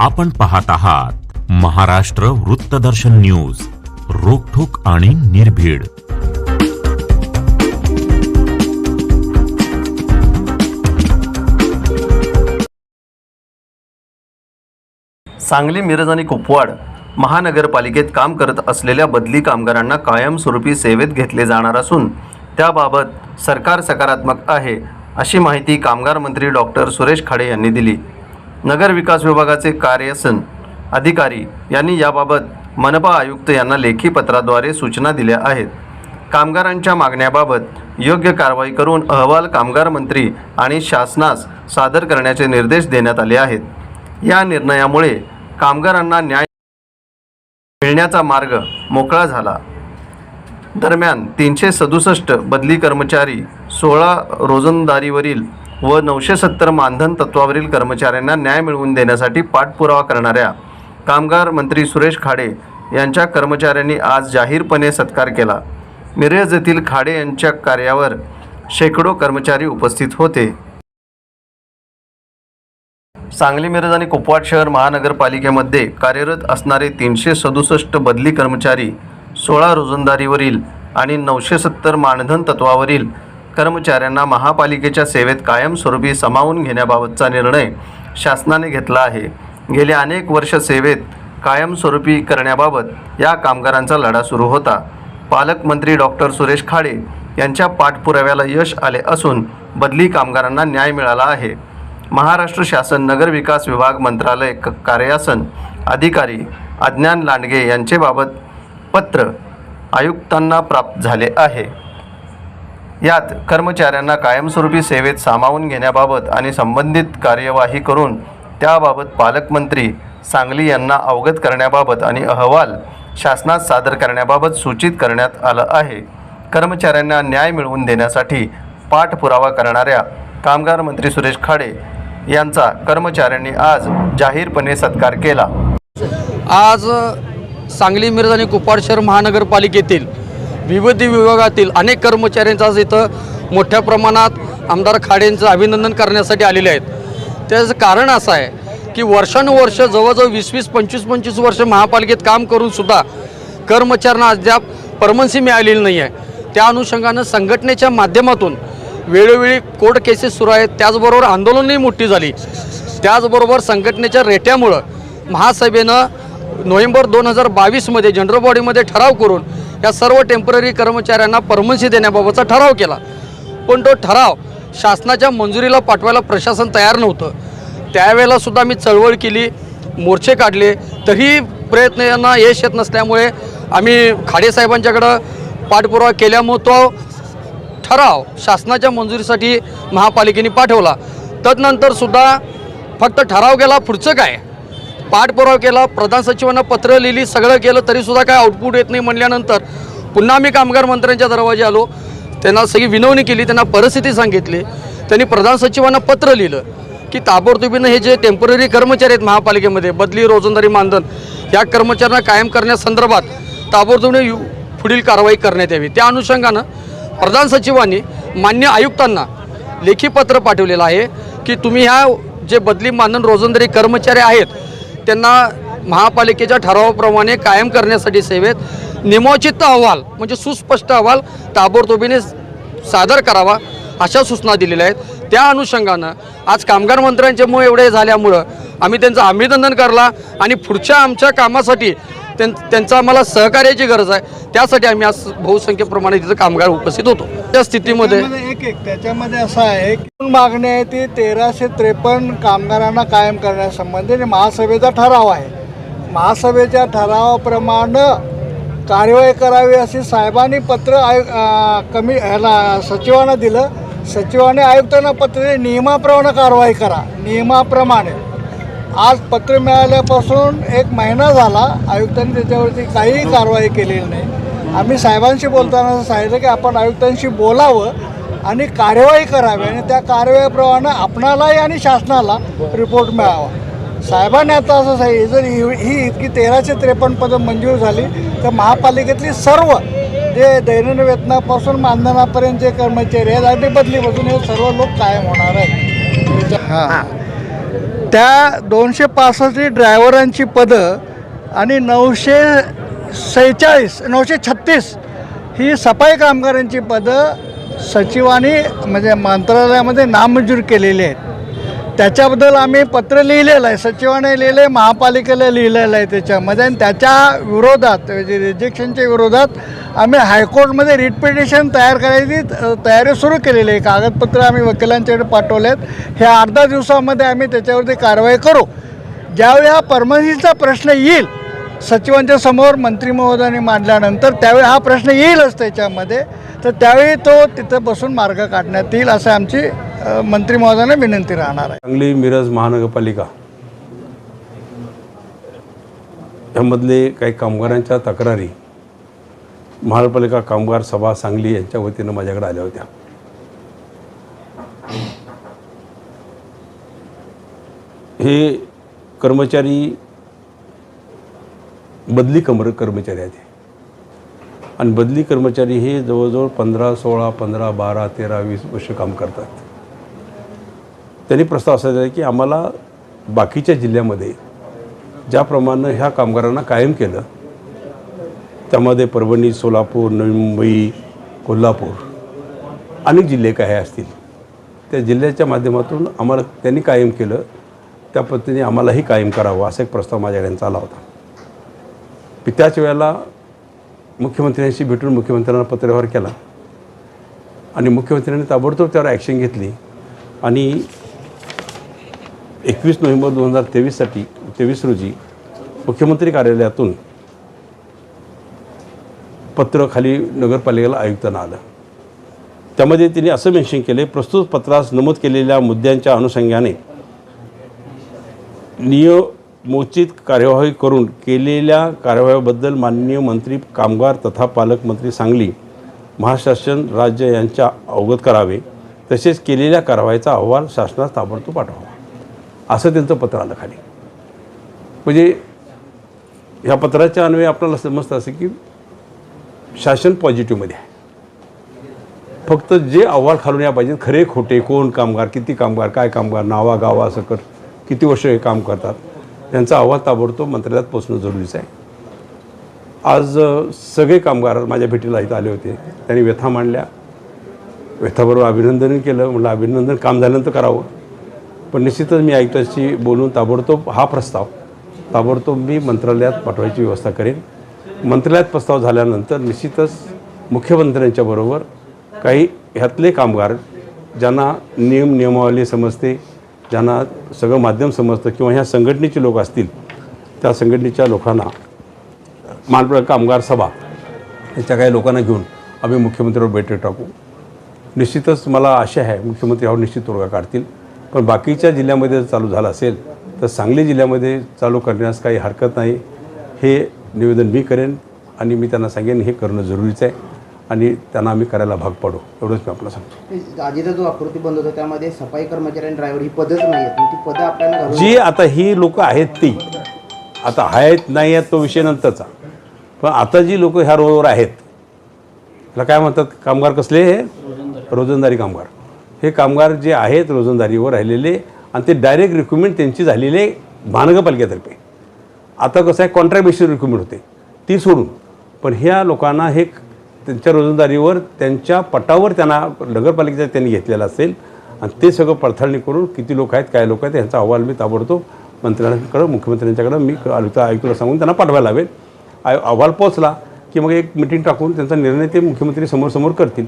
आपण पाहत आहात महाराष्ट्र वृत्तदर्शन न्यूज रोखोक आणि निर्भीड. सांगली मिरज आणि कुपवाड महानगरपालिकेत काम करत असलेल्या बदली कामगारांना कायमस्वरूपी सेवेत घेतले जाणार असून त्याबाबत सरकार सकारात्मक आहे अशी माहिती कामगार मंत्री डॉक्टर सुरेश खाडे यांनी दिली. नगर विकास विभागाचे कार्यसन अधिकारी यांनी याबाबत मनपा आयुक्त यांना लेखी पत्राद्वारे सूचना दिल्या आहेत. कामगारांच्या मागण्याबाबत योग्य कारवाई करून अहवाल कामगार मंत्री आणि शासनास सादर करण्याचे निर्देश देण्यात आले आहेत. या निर्णयामुळे कामगारांना न्याय मिळण्याचा मार्ग मोकळा झाला. दरम्यान तीनशे सदुसष्ट बदली कर्मचारी सोळा रोजंदारीवरील व नऊशे सत्तर मानधन तत्वावरील कर्मचाऱ्यांना न्याय मिळवून देण्यासाठी पाठपुरावा करणाऱ्या कामगार मंत्री सुरेश खाडे यांच्या कर्मचाऱ्यांनी आज जाहीरपणे सत्कार केला. मिरज येथील खाडे यांच्या कार्यावर शेकडो कर्मचारी उपस्थित होते. सांगली मिरज आणि कुपवाड शहर महानगरपालिकेमध्ये कार्यरत असणारे तीनशे सदुसष्ट बदली कर्मचारी सोळा रोजंदारीवरील आणि नऊशे सत्तर मानधन तत्वावरील कर्मचाऱ्यांना महापालिकेच्या सेवेत कायमस्वरूपी सामावून घेण्याबाबतचा निर्णय शासनाने घेतला आहे. गेले अनेक वर्ष सेवेत कायमस्वरूपी करण्याबाबत या कामगारांचा लढा सुरू होता. पालकमंत्री डॉक्टर सुरेश खाडे यांच्या पाठपुराव्याला यश आले असून बदली कामगारांना न्याय मिळाला आहे. महाराष्ट्र शासन नगर विकास विभाग मंत्रालय क- कार्यासन अधिकारी अज्ञान लांडगे यांचेबाबत पत्र आयुक्तांना प्राप्त झाले आहे. यात कर्मचाऱ्यांना कायमस्वरूपी सेवेत सामावून घेण्याबाबत आणि संबंधित कार्यवाही करून त्याबाबत पालकमंत्री सांगली यांना अवगत करण्याबाबत आणि अहवाल शासनात सादर करण्याबाबत सूचित करण्यात आलं आहे. कर्मचाऱ्यांना न्याय मिळवून देण्यासाठी पाठपुरावा करणाऱ्या कामगार मंत्री सुरेश खाडे यांचा कर्मचाऱ्यांनी आज जाहीरपणे सत्कार केला. आज सांगली मिरज आणि कुपाडशहर महानगरपालिकेतील विविध विभागातील अनेक कर्मचाऱ्यांचा आज इथं मोठ्या प्रमाणात आमदार खाडेंचं अभिनंदन करण्यासाठी आलेले आहेत. त्याचं कारण असं आहे की वर्षानुवर्ष जवळजवळ वीस वीस पंचवीस पंचवीस वर्ष महापालिकेत काम करूनसुद्धा कर्मचाऱ्यांना अद्याप परमनसी मिळालेली नाही आहे. त्या अनुषंगानं संघटनेच्या माध्यमातून वेळोवेळी कोर्ट केसेस सुरू आहेत. त्याचबरोबर आंदोलनही मोठी झाली. त्याचबरोबर संघटनेच्या रेट्यामुळं महासभेनं नोव्हेंबर दोन हजार बावीसमध्ये जनरल बॉडीमध्ये ठराव करून या सर्व टेंपररी कर्मचाऱ्यांना परमन्सी देण्याबाबतचा ठराव केला. पण तो ठराव शासनाच्या मंजुरीला पाठवायला प्रशासन तयार नव्हतं. त्यावेळेलासुद्धा मी चळवळ केली मोर्चे काढले. तरी प्रयत्न यांना यश येत नसल्यामुळे आम्ही खाडेसाहेबांच्याकडं पाठपुरावा केल्यामुळं तो ठराव शासनाच्या मंजुरीसाठी महापालिकेने पाठवला. तदनंतरसुद्धा फक्त ठराव गेला पुढचं काय? पाठपुरावा केला प्रधान सचिवांना पत्र लिहिली सगळं केलं तरीसुद्धा काय आउटपुट येत नाही म्हणल्यानंतर पुन्हा आम्ही कामगार मंत्र्यांच्या दरवाजे आलो. त्यांना सगळी विनवणी केली त्यांना परिस्थिती सांगितली. त्यांनी प्रधान सचिवांना पत्र लिहिलं की ताबडतोबीनं हे जे टेंपररी कर्मचारी आहेत महापालिकेमध्ये बदली रोजंदारी मानधन या कर्मचाऱ्यांना कायम करण्यासंदर्भात ताबडतोबीने यु- पुढील कारवाई करण्यात यावी. त्या अनुषंगानं प्रधान सचिवांनी मान्य आयुक्तांना लेखी पत्र पाठवलेलं आहे की तुम्ही ह्या जे बदली मानधन रोजंदारी कर्मचारी आहेत त्यांना महापालिकेच्या ठरावाप्रमाणे कायम करण्यासाठी सेवेत निमोचित अहवाल म्हणजे सुस्पष्ट अहवाल ताबडतोबीने सादर करावा अशा सूचना दिलेल्या आहेत. त्या अनुषंगानं आज कामगार मंत्र्यांच्यामुळे एवढे झाल्यामुळं आम्ही त्यांचं अभिनंदन करला आणि पुढच्या आमच्या कामासाठी त्यां त्यांचं आम्हाला सहकार्याची गरज आहे. त्यासाठी आम्ही आज बहुसंख्येप्रमाणे तिथं कामगार उपस्थित होतो. त्या स्थितीमध्ये एक एक त्याच्यामध्ये असं आहे की मागणी आहे ती तेराशे त्रेपन्न कामगारांना कायम करण्यासंबंधी आणि महासभेचा ठराव आहे. महासभेच्या ठरावाप्रमाणे कार्यवाही करावी अशी साहेबांनी पत्र आयु कमी ह्याला सचिवांना दिलं. सचिवाने आयुक्तांना पत्र दिलं, नियमाप्रमाणे कारवाई करा. नियमाप्रमाणे. आज पत्र मिळाल्यापासून एक महिना झाला आयुक्तांनी त्याच्यावरती काहीही कारवाई केलेली नाही. आम्ही साहेबांशी बोलताना असं सांगितलं की आपण आयुक्तांशी बोलावं आणि कारवाई करावी आणि त्या कारवाईप्रमाणे आपणालाही आणि शासनाला रिपोर्ट मिळावा. साहेबांनी आता असं सांगितलं जर ही ही इतकी तेराशे त्रेपन्न पदं मंजूर झाली तर महापालिकेतली सर्व जे दैनंदिन वेतनापासून मानधनापर्यंत जे कर्मचारी आहेत आणि बदलीपासून हे सर्व लोक कायम होणार आहेत. हां. त्या दोनशे पासष्ट ड्रायव्हरांची पदं आणि नऊशे सेहेचाळीस नऊशे छत्तीस ही सफाई कामगारांची पदं सचिवांनी म्हणजे मंत्रालयामध्ये नामंजूर केलेली आहेत. त्याच्याबद्दल आम्ही पत्र लिहिलेलं आहे. सचिवाने लिहिलं आहे महापालिकेला लिहिलेलं आहे त्याच्यामध्ये. आणि त्याच्या विरोधात म्हणजे रिजेक्शनच्या विरोधात आम्ही हायकोर्टमध्ये रिट पिटिशन तयार करायची तयारी सुरू केलेली आहे. कागदपत्र आम्ही वकिलांच्याकडे पाठवले आहेत ह्या अर्धा दिवसामध्ये आम्ही त्याच्यावरती कारवाई करू. ज्यावेळी हा परमनसीचा प्रश्न येईल सचिवांच्या समोर मंत्री महोदयांनी मांडल्यानंतर त्यावेळी हा प्रश्न येईलच त्याच्यामध्ये. तर त्यावेळी तो तिथं बसून मार्ग काढण्यात येईल असं आमची मंत्री महोदयांना विनंती राहणार आहे. सांगली मिरज महानगरपालिका यामधले काही कामगारांच्या तक्रारी महानगरपालिका कामगार सभा सांगली यांच्या वतीनं माझ्याकडे आल्या होत्या. हे कर्मचारी बदली कमर कर्मचारी आहेत आणि बदली कर्मचारी हे जवळजवळ पंधरा सोळा पंधरा बारा तेरा वीस वर्ष काम करतात. त्यांनी प्रस्ताव असा दिला की आम्हाला बाकीच्या जिल्ह्यामध्ये ज्याप्रमाणे ह्या कामगारांना कायम केलं त्यामध्ये परभणी सोलापूर नवी मुंबई कोल्हापूर अनेक जिल्हे काय असतील त्या जिल्ह्याच्या माध्यमातून आम्हाला त्यांनी कायम केलं त्या पद्धतीने आम्हालाही कायम करावं असा एक प्रस्ताव माझ्याकडे आला होता. त्याच वेळेला मुख्यमंत्र्यांशी भेटून मुख्यमंत्र्यांना पत्रव्यवहार केला आणि मुख्यमंत्र्यांनी ताबडतोब त्यावर ॲक्शन घेतली आणि एकवीस नोव्हेंबर दोन हजार तेवीससाठी तेवीस रोजी मुख्यमंत्री कार्यालयातून पत्र खाली नगरपालिकेला आयुक्तांना आलं. त्यामध्ये तिने असं मेन्शन केले प्रस्तुत पत्रास नमूद केलेल्या मुद्द्यांच्या अनुषंगाने नियमोचित कार्यवाही करून केलेल्या कार्यवाहीबद्दल माननीय मंत्री कामगार तथा पालकमंत्री सांगली महाशासन राज्य यांच्या अवगत करावे. तसेच केलेल्या कारवाईचा अहवाल शासनास ताबडतोब पाठवा असं त्यांचं पत्र आलं खाली. म्हणजे ह्या पत्राच्या अन्वये आपल्याला समजतं असं की शासन पॉझिटिव्हमध्ये आहे. फक्त जे अहवाल खालून या पाहिजे खरे खोटे कोण कामगार किती कामगार काय कामगार नावा गावा सकट किती वर्ष हे काम करतात त्यांचा अहवाल ताबडतोब मंत्रालयात पोचणं जरुरीचं आहे. आज सगळे कामगार माझ्या भेटीला इथं आले होते. त्यांनी व्यथा मांडल्या. व्यथाबरोबर अभिनंदन केलं. म्हटलं अभिनंदन काम झाल्यानंतर करावं. पण निश्चितच मी आयुक्ताशी बोलून ताबडतोब हा प्रस्ताव ताबडतोब मी मंत्रालयात पाठवायची व्यवस्था करेन. मंत्रालयात प्रस्ताव झाल्यानंतर निश्चितच मुख्यमंत्र्यांच्या बरोबर काही ह्यातले कामगार ज्यांना नियम नियमावली समजते ज्यांना सगळं माध्यम समजतं किंवा ह्या संघटनेचे लोक असतील त्या संघटनेच्या लोकांना मानप्र कामगार सभा याच्या काही लोकांना घेऊन आम्ही मुख्यमंत्र्यावर बैठक टाकू. निश्चितच मला आशा आहे मुख्यमंत्री यावर निश्चित तोडगा काढतील. पण बाकीच्या जिल्ह्यामध्ये जर चालू झालं असेल तर सांगली जिल्ह्यामध्ये चालू करण्यास काही हरकत नाही. हे निवेदन मी करेन आणि मी त्यांना सांगेन हे करणं जरुरीचं आहे आणि त्यांना आम्ही करायला भाग पाडू. एवढंच मी आपल्याला सांगतो. आधीचा जो आकृती बंद होता त्यामध्ये सफाई कर्मचारी आणि ड्रायव्हर ही पदच नाही आहेत. ती पदं आपल्याला जी आता ही लोक आहेत ती आता आहेत नाही आहेत तो विषय नंतरचा. पण आता जी लोक ह्या रोडवर आहेत त्याला काय म्हणतात कामगार कसले हे? रोजंदारी कामगार. हे कामगार जे आहेत रोजंदारीवर राहिलेले आणि ते डायरेक्ट रिक्रुटमेंट त्यांची झालेली आहे महानगरपालिकेतर्फे आता कसं आहे कॉन्ट्रॅक्ट बेसिस रिक्रुटमेंट होते. ती सोडून. पण ह्या लोकांना हे त्यांच्या रोजंदारीवर त्यांच्या पटावर त्यांना नगरपालिकेचा त्यांनी घेतलेलं असेल आणि ते सगळं पडताळणी करून किती लोक आहेत काय लोक आहेत यांचा अहवाल मी ताबडतोब मंत्र्यांकडं मुख्यमंत्र्यांच्याकडं मी आयुक्त आयुक्तला सांगून त्यांना पाठवायला लावेल आय अहवाल पोचला की मग एक मिटिंग टाकून त्यांचा निर्णय ते मुख्यमंत्री समोर समोर करतील.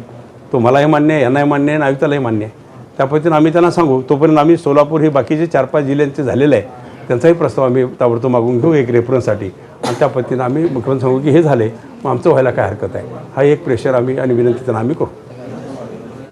तो मलाही मान्य आहे यांनाही मान्य आहे आणि मान्य आहे. त्या पद्धतीनं आम्ही त्यांना सांगू तोपर्यंत आम्ही सोलापूर हे बाकीचे चार पाच जिल्ह्यांचे झालेले आहे. त्यांचाही प्रस्ताव आम्ही ताबडतोब मागून घेऊ एक रेफरन्ससाठी आणि त्या पद्धतीनं आम्ही मुख्यमंत्री सांगू की हे झाले मग आमचं व्हायला काय हरकत आहे? हा एक प्रेशर आम्ही आणि विनंती त्यांना आम्ही करू.